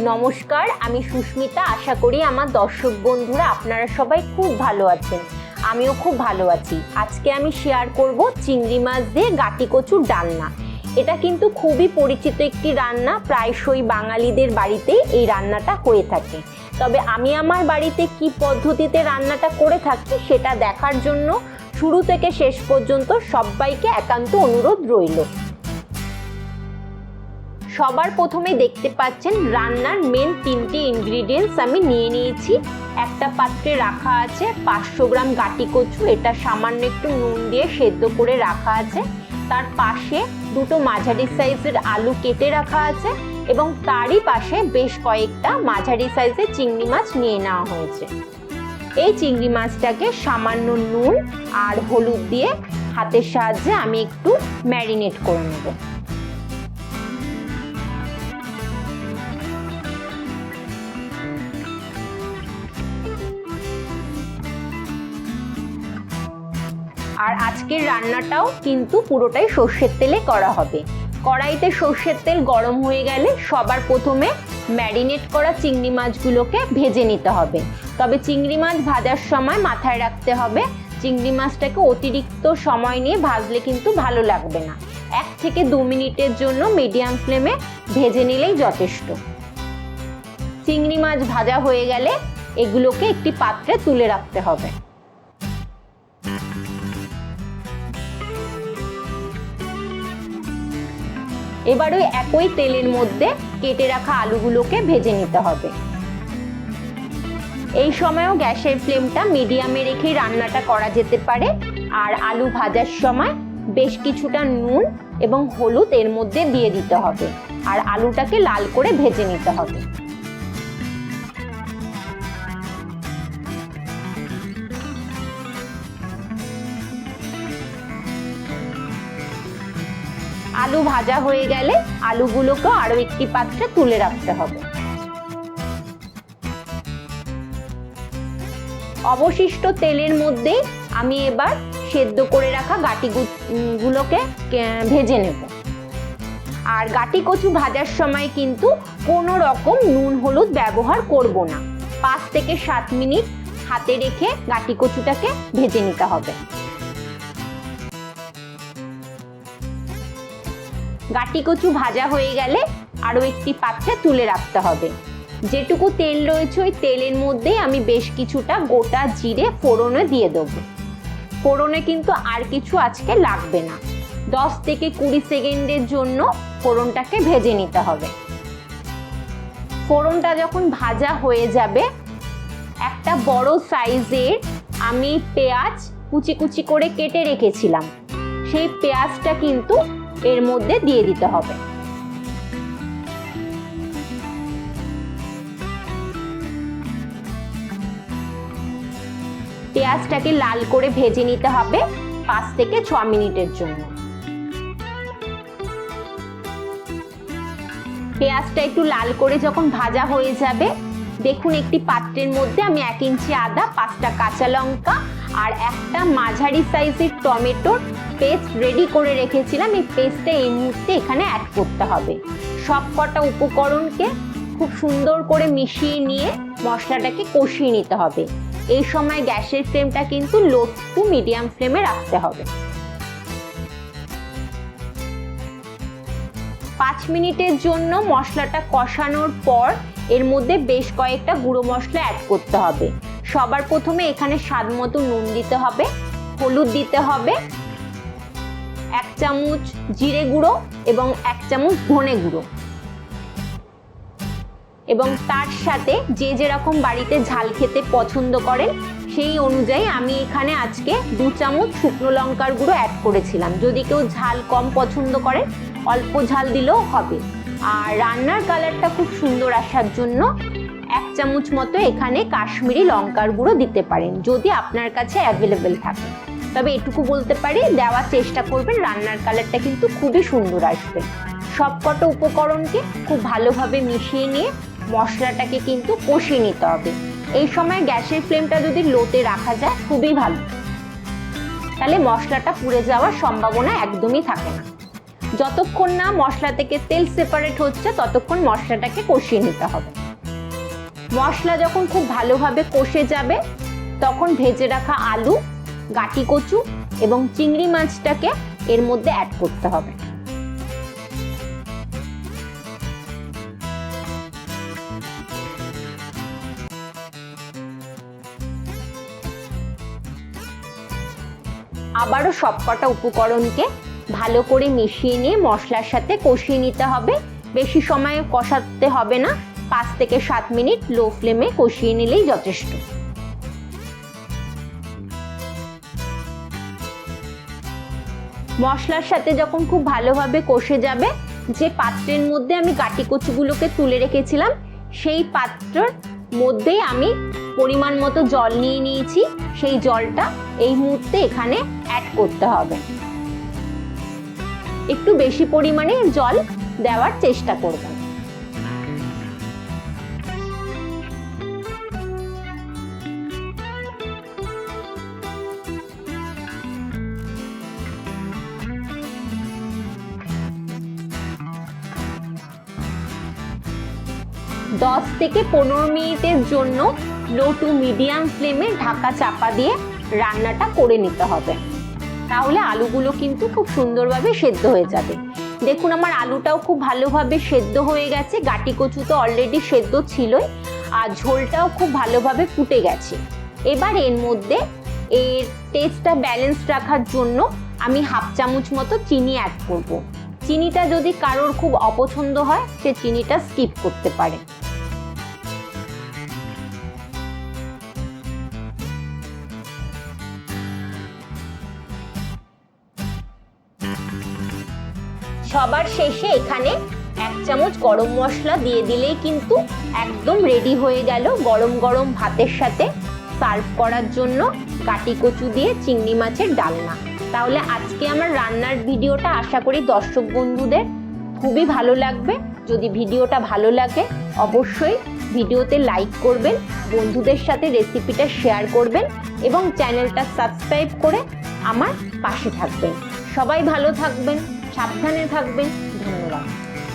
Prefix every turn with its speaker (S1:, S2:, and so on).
S1: নমস্কার, আমি সুস্মিতা। আশা করি আমার দর্শক বন্ধুরা আপনারা সবাই খুব ভালো আছেন। আমিও খুব ভালো আছি। আজকে আমি শেয়ার করব চিংড়ি মাছ দিয়ে গাটি কচুর ডালনা এটা কিন্তু খুবই পরিচিত একটি রান্না। প্রায়শই বাঙালিদের বাড়িতেই এই রান্নাটা হয়ে থাকে। তবে আমি আমার বাড়িতে কি পদ্ধতিতে রান্নাটা করে থাকি সেটা দেখার জন্য শুরু থেকে শেষ পর্যন্ত সবাইকে একান্ত অনুরোধ রইল। সবার প্রথমে দেখতে পাচ্ছেন রান্নার মেন তিনটি ইনগ্রিডিয়েন্টস আমি নিয়ে নিয়েছি। একটা পাত্রে রাখা আছে পাঁচশো গ্রাম গাটি কচু, এটা সামান্য একটু নুন দিয়ে সেদ্ধ করে রাখা আছে। তার পাশে দুটো মাঝারি সাইজের আলু কেটে রাখা আছে এবং তারই পাশে বেশ কয়েকটা মাঝারি সাইজের চিংড়ি মাছ নিয়ে নেওয়া হয়েছে। এই চিংড়ি মাছটাকে সামান্য নুন আর হলুদ দিয়ে হাতের সাহায্যে আমি একটু ম্যারিনেট করে নেব। আর আজকের রান্নাটাও কিন্তু পুরোটাই সর্ষের তেলে করা হবে। কড়াইতে সর্ষের তেল গরম হয়ে গেলে সবার প্রথমে ম্যারিনেট করা চিংড়ি মাছগুলোকে ভেজে নিতে হবে। তবে চিংড়ি মাছ ভাজার সময় মাথায় রাখতে হবে, চিংড়ি মাছটাকে অতিরিক্ত সময় নিয়ে ভাজলে কিন্তু ভালো লাগবে না। এক থেকে দু মিনিটের জন্য মিডিয়াম ফ্লেমে ভেজে নিলেই যথেষ্ট। চিংড়ি মাছ ভাজা হয়ে গেলে এগুলোকে একটি পাত্রে তুলে রাখতে হবে। এবার ওই একই তেলের মধ্যে কেটে রাখা আলুগুলোকে ভেজে নিতে হবে। এই সময়ও গ্যাসের ফ্লেমটা মিডিয়ামে রেখেই রান্নাটা করা যেতে পারে। আর আলু ভাজার সময় বেশ কিছুটা নুন এবং হলুদ এর মধ্যে দিয়ে দিতে হবে। আর আলুটাকে লাল করে ভেজে নিতে হবে। আলু ভাজা হয়ে গেলে আলুগুলোকে আরও একটি পাত্রে তুলে রাখতে হবে। অবশিষ্ট তেলের মধ্যে আমি এবার সেদ্ধ করে রাখা গাটি গুলোকে ভেজে নেব। আর গাটি কচু ভাজার সময় কিন্তু কোনো রকম নুন, হলুদ ব্যবহার করব না। পাঁচ থেকে সাত মিনিট হাতে রেখে গাটি কচুটাকে ভেজে নিতে হবে। গাটি কচু ভাজা হয়ে গেলে আরও একটি পাত্রে তুলে রাখতে হবে। যেটুকু তেল রয়েছে ওই তেলের মধ্যেই আমি বেশ কিছুটা গোটা জিরে ফোড়নে দিয়ে দেবো। ফোড়নে কিন্তু আর কিছু আজকে লাগবে না। দশ থেকে কুড়ি সেকেন্ডের জন্য ফোড়নটাকে ভেজে নিতে হবে। ফোড়নটা যখন ভাজা হয়ে যাবে, একটা বড় সাইজের আমি পেঁয়াজ কুচি কুচি করে কেটে রেখেছিলাম। সেই পেঁয়াজটা কিন্তু এর মধ্যে দিয়ে দিতে হবে। পেঁয়াজটাকে লাল করে ভেজে নিতে হবে পাঁচ থেকে ছ মিনিটের জন্য। পেঁয়াজটা একটু লাল করে যখন ভাজা হয়ে যাবে, দেখুন একটি পাত্রের মধ্যে আমি এক ইঞ্চি আদা, পাঁচটা কাঁচা লঙ্কা আর একটা মাঝারি সাইজের টমেটোর পেস্ট রেডি করে রেখেছিলাম, এই পেস্টটা এই মুহূর্তে এখানে অ্যাড করতে হবে। সব কটা উপকরণকে খুব সুন্দর করে মিশিয়ে নিয়ে মশলাটাকে কষিয়ে নিতে হবে। এই সময় গ্যাসের ফ্লেমটা কিন্তু লো টু মিডিয়াম ফ্লেমে রাখতে হবে। পাঁচ মিনিটের জন্য মশলাটা কষানোর পর এর মধ্যে বেশ কয়েকটা গুঁড়ো মশলা অ্যাড করতে হবে। সবার প্রথমে এখানে স্বাদ মতো নুন দিতে হবে, হলুদ দিতে হবে এক চামচ জিরে গুঁড়ো এবং এক চামচ ধনে গুঁড়ো। এবং তার সাথে যে যেরকম বাড়িতে ঝাল খেতে পছন্দ করেন, সেই অনুযায়ী আমি এখানে আজকে দু চামচ শুকনো লঙ্কার গুঁড়ো অ্যাড করেছিলাম। যদি কেউ ঝাল কম পছন্দ করে, অল্প ঝাল দিলেও হবে। আর রান্নার কালারটা খুব সুন্দর আসার জন্য এক চামচ মতো এখানে কাশ্মীরি লঙ্কার গুঁড়ো দিতে পারেন, যদি আপনার কাছে অ্যাভেলেবেল থাকে। তবে এটুকু বলতে পারি, দেওয়ার চেষ্টা করবেন, রান্নার কালারটা কিন্তু খুবই সুন্দর আসবে। সবকটা উপকরণকে খুব ভালোভাবে মিশিয়ে নিয়ে মশলাটাকে কিন্তু কষিয়ে নিতে হবে। এই সময় গ্যাসের ফ্লেমটা যদি লোতে রাখা যায়, খুবই ভালো। তাহলে মশলাটা পুড়ে যাওয়ার সম্ভাবনা একদমই থাকে না। যতক্ষণ না মশলা থেকে তেল সেপারেট হচ্ছে, ততক্ষণ মশলাটাকে কষিয়ে নিতে হবে। মশলা যখন খুব ভালোভাবে কষে যাবে, তখন ভেজে রাখা আলু গাটি কচু এবং চিংড়ি মাছটাকে এর মধ্যে অ্যাড করতে হবে। আবারও সবকটা উপকরণকে ভালো করে মিশিয়ে নিয়ে মশলার সাথে কষিয়ে নিতে হবে। বেশি সময় কষাতে হবে না, পাঁচ থেকে সাত মিনিট লো ফ্লেমে কষিয়ে নিলেই যথেষ্ট। মশলার সাথে যখন খুব ভালোভাবে কষে যাবে, যে পাত্রের মধ্যে আমি গাটি কচুগুলোকে তুলে রেখেছিলাম, সেই পাত্রর মধ্যেই আমি পরিমাণ মতো জল নিয়ে নিয়েছি। সেই জলটা এই মুহূর্তে এখানে অ্যাড করতে হবে। একটু বেশি পরিমাণে জল দেওয়ার চেষ্টা করবেন দশ থেকে পনেরো মিনিটের জন্য লো টু মিডিয়াম ফ্লেমে ঢাকা চাপা দিয়ে রান্নাটা করে নিতে হবে। তাহলে আলুগুলো কিন্তু খুব সুন্দরভাবে সেদ্ধ হয়ে যাবে। দেখুন, আমার আলুটাও খুব ভালোভাবে সেদ্ধ হয়ে গেছে। গাটি কচু তো অলরেডি সেদ্ধ ছিলই, আর ঝোলটাও খুব ভালোভাবে ফুটে গেছে। এবার এর মধ্যে এর টেস্টটা ব্যালেন্স রাখার জন্য আমি হাফ চামচ মতো চিনি অ্যাড করব। চিনিটা যদি কারোর খুব অপছন্দ হয়, সে চিনিটা স্কিপ করতে পারে। সবার শেষে এখানে এক চামচ গরম মশলা দিয়ে দিলেই কিন্তু একদম রেডি হয়ে গেল গরম গরম ভাতের সাথে সার্ভ করার জন্য কাটি কচু দিয়ে চিংড়ি মাছের ডালনা তাহলে আজকে আমার রান্নার ভিডিওটা আশা করি দর্শক বন্ধুদের খুবই ভালো লাগবে। যদি ভিডিওটা ভালো লাগে, অবশ্যই ভিডিওতে লাইক করবেন, বন্ধুদের সাথে রেসিপিটা শেয়ার করবেন এবং চ্যানেলটা সাবস্ক্রাইব করে আমার পাশে থাকবেন। সবাই ভালো থাকবেন। সাবধানে থাকবেন।